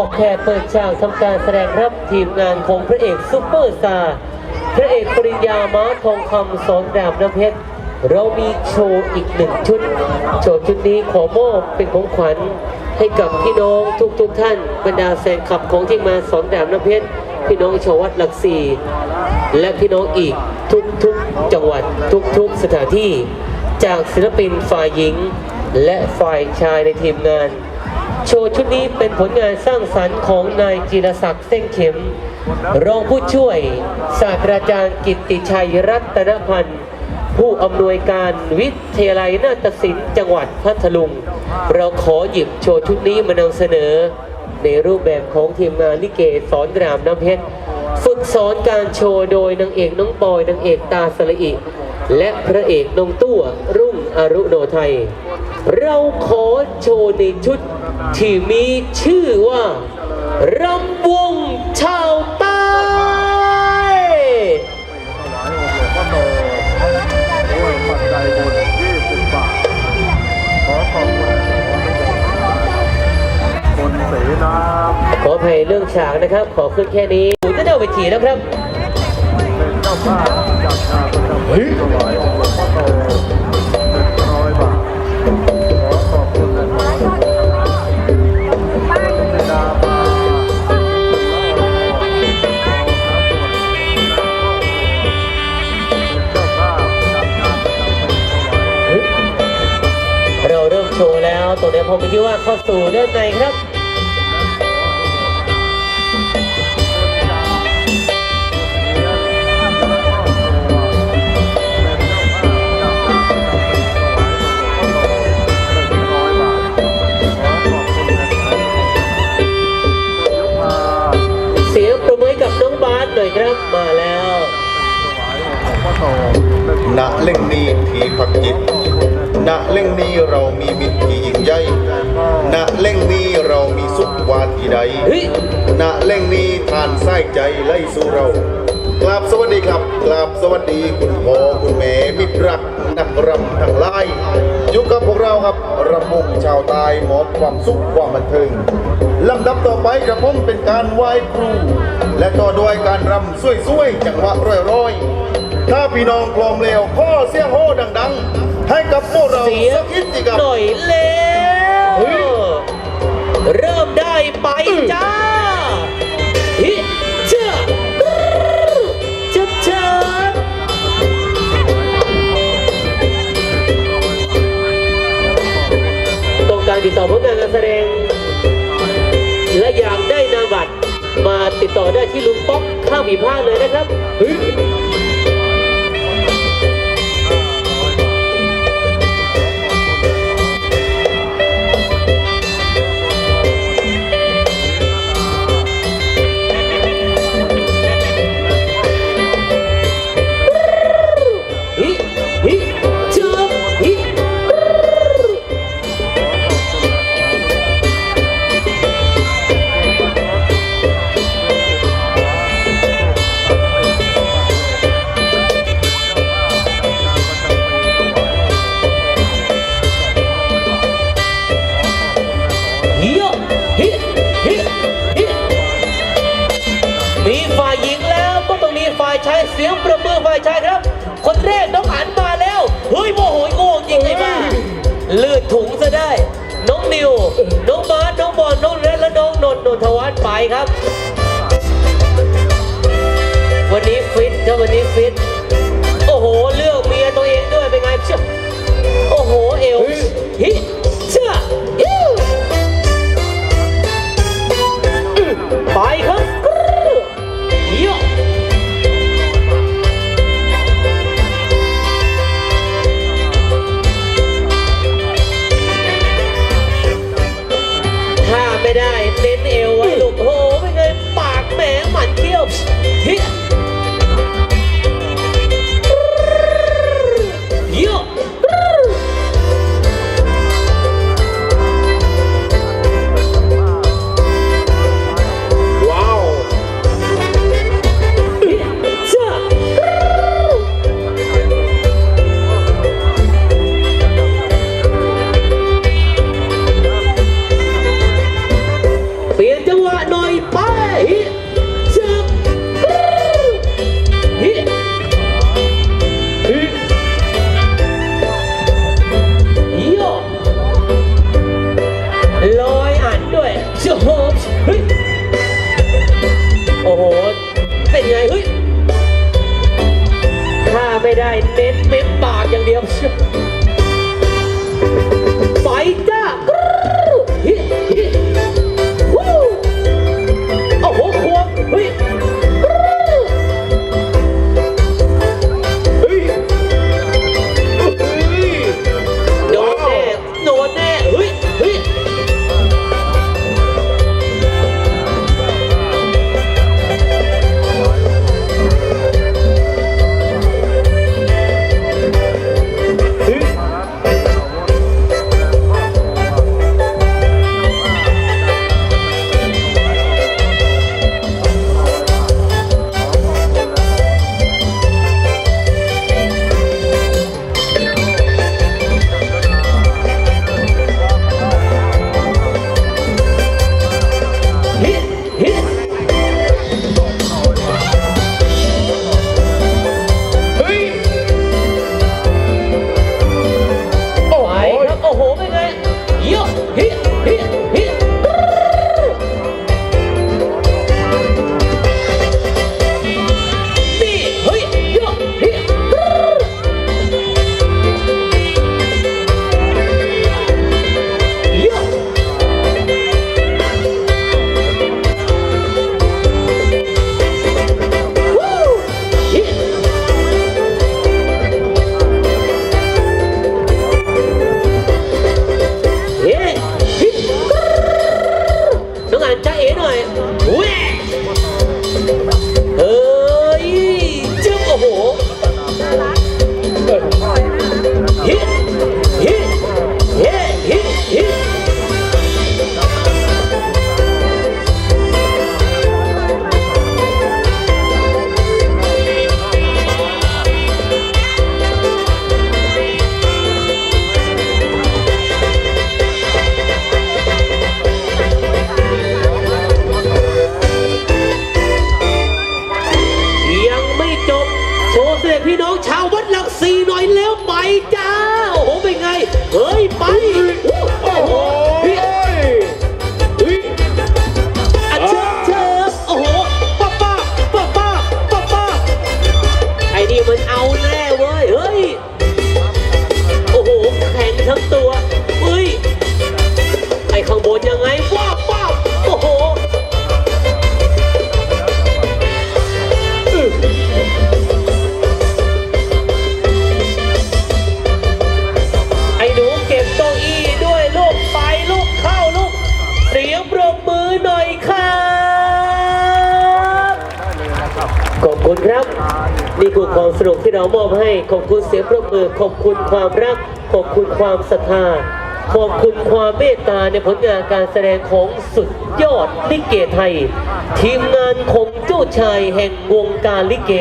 อกแขกเปิดฉากทำการแสดงรับทีมงานของพระเอกซุปเปอร์สตาร์พระเอกปริญญาม้าทองคำสอนดาบน้ำเพชรเรามีโชว์อีกหนึ่งชุด โชว์ชุดนี้ขอมอบเป็นของขวัญให้กับพี่น้องทุกๆทท่านบรรดาแฟนคลับของที่มาสอนดาบน้ำเพชรพี่น้องชาววัดหลักสี่และพี่น้องอีกทุกๆจังหวัดทุกๆสถานที่ จากศิลปินฝ่ายหญิง และฝ่ายชายในทีมงาน โชว์ชุดนี้เป็นผลงานสร้างสรรค์ของนายจิรศักดิ์เส้นเข็ม รองผู้ช่วย ศาสตราจารย์กิตติชัยรัตนพันธ์ ผู้อำนวยการวิทยาลัยนาฏศิลป์จังหวัดพัทลุง เราขอหยิบโชว์ชุดนี้มานำเสนอ ในรูปแบบของทีมงานลิเกสอนรามน้ำเพชรฝึกสอนการโชว์โดยนางเอกน้องปอยนางเอกตาสละอิและพระเอกน้องตัวรุ่งอรุโนไทย เราขอโชว์ในชุด ที่มีชื่อว่ารำวงชาวใต้ขออภัยเรื่องฉากนะครับ ขอขึ้นแค่นี้จะเดาไปฉีแล้วครับ ว์แล้วตรงนี้ผมคิดว่าเข้าสู่ด้านในครับเสียประมือให้กับน้องบาสหน่อยครับมาแล้วณเล่งนี้ทีพักจิต ณเล่งนี้เรามีมิตรที่ยิ่งใหญ่ณเล่งนี้เรามีสุขวาทีใดเฮ้ยณเล่งนี้ทานไส้ใจไล่สู่เรากราบสวัสดีครับกราบสวัสดีคุณพ่อคุณแม่มิตรรักนักรำทั้งหลายอยู่กับพวกเราครับรำมุกชาวใตายมอบความสุขความบันเทิงลำดับต่อไปกระผมเป็นการไหว้ครู และต่อด้วยการรำสวยๆจังหวะร้อยๆถ้าพี่น้องกลอมเร็วข้อเสียงโห่ดังๆ ให้กับพวกเราเสียสักนิดสิครับ หน่อยแล้วเฮ้ย เริ่มได้ไปจ้าฮิเจ้าชัดชัดต้องการติดต่อผลงานการแสดง และอยากได้นามบัตรมาติดต่อได้ที่ลุงป๊อกข้ามผีพลาดเลยนะครับ เฮ้ย สียงประมือฝ่ายชายครับ คนแรกน้องอันมาแล้ว เฮ้ยโมโหโง่จริงไอ้บ้าลืดถุงซะได้ น้องนิว น้องบาสน้องบอลน้องเรนและน้องนนท์นนทวัฒน์ไปครับ วันนี้ฟิตครับวันนี้ฟิต โอ้โห เลือกเมียตัวเองด้วยเป็นไงเชื่อโอ้โหเอวฮิเชื่อฮิ ฮิ เน้นเม้มปากอย่างเดียว ไปจ้า อบคุณครับ นี่คือความสนุกที่เรามอบให้ ขอบคุณเสียงปรบมือ ขอบคุณความรัก ขอบคุณความศรัทธา ขอบคุณความเมตตาในผลงานการแสดงของสุดยอดลิเกไทย ทีมงานของเจ้าชายแห่งวงการลิเก